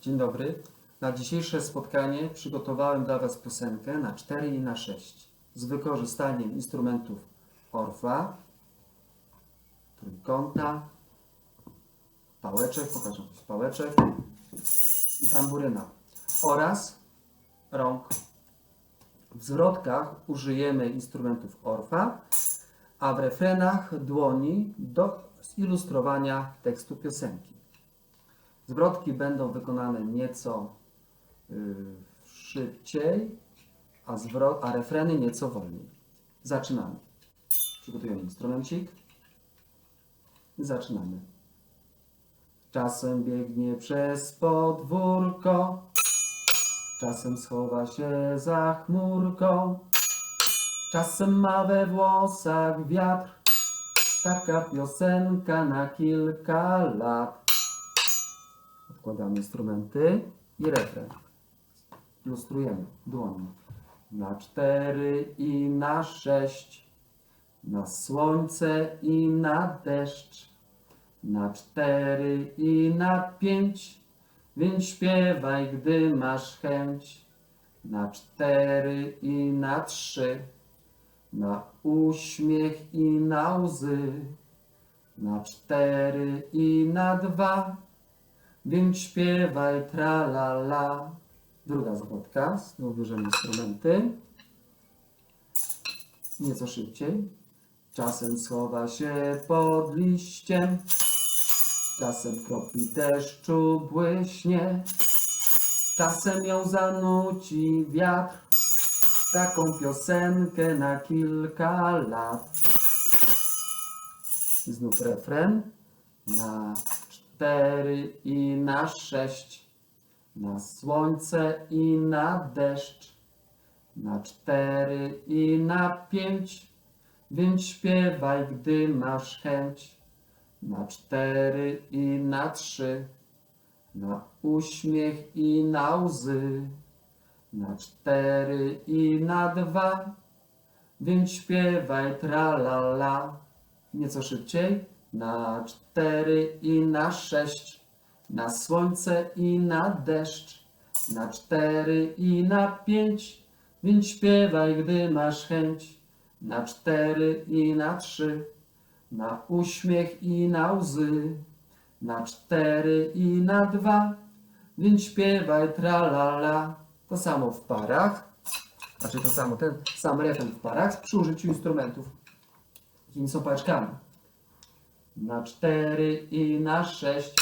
Dzień dobry. Na dzisiejsze spotkanie przygotowałem dla Was piosenkę na 4 i na 6 z wykorzystaniem instrumentów orfa, trójkąta, pałeczek, pokażę jakiś pałeczek i tamburyna oraz rąk. W zwrotkach użyjemy instrumentów orfa, a w refrenach dłoni do zilustrowania tekstu piosenki. Zwrotki będą wykonane nieco y, szybciej, a, a refreny nieco wolniej. Zaczynamy. Przygotujemy instrumencik zaczynamy. Czasem biegnie przez podwórko, czasem schowa się za chmurką, czasem ma we włosach wiatr. Taka piosenka na kilka lat. Odkładamy instrumenty i refren. Ilustrujemy dłoni. Na cztery i na sześć. Na słońce i na deszcz. Na cztery i na pięć. Więc śpiewaj, gdy masz chęć. Na cztery i na trzy. Na uśmiech i na łzy. Na cztery i na dwa. Więc śpiewaj tra la la. Druga zwrotka. Znowu bierzemy instrumenty. Nieco szybciej. Czasem schowa się pod liściem. Czasem kropli deszczu błyśnie. Czasem ją zanuci wiatr. Taką piosenkę na kilka lat. I znów refren. Na cztery i na sześć. Na słońce i na deszcz. Na cztery i na pięć. Więc śpiewaj, gdy masz chęć. Na cztery i na trzy. Na uśmiech i na łzy. Na cztery i na dwa. Więc śpiewaj tra la la. Nieco szybciej. Na cztery i na sześć. Na słońce i na deszcz. Na cztery i na pięć. Więc śpiewaj, gdy masz chęć. Na cztery i na trzy. Na uśmiech i na łzy. Na cztery i na dwa. Więc śpiewaj tra la la. To samo w parach. Znaczy to samo, ten sam refren w parach przy użyciu instrumentów. Jakimi są paczkami. Na cztery i na sześć.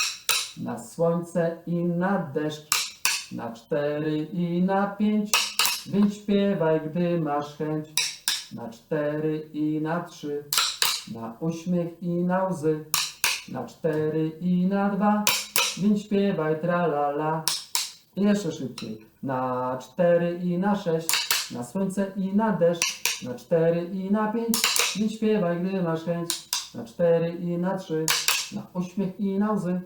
Na słońce i na deszcz. Na cztery i na pięć. Więc śpiewaj, gdy masz chęć. Na cztery i na trzy. Na uśmiech i na łzy. Na cztery i na dwa. Więc śpiewaj tra la la. I jeszcze szybciej. Na cztery i na sześć. Na słońce i na deszcz. Na cztery i na pięć. Więc śpiewaj, gdy masz chęć. Na cztery i na trzy. Na uśmiech i na łzy.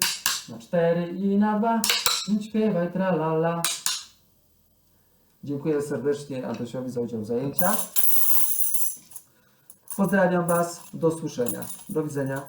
Na cztery i na dwa. Więc śpiewaj tra la la. Dziękuję serdecznie Antosiowi za udział w zajęciach. Pozdrawiam Was. Do usłyszenia. Do widzenia.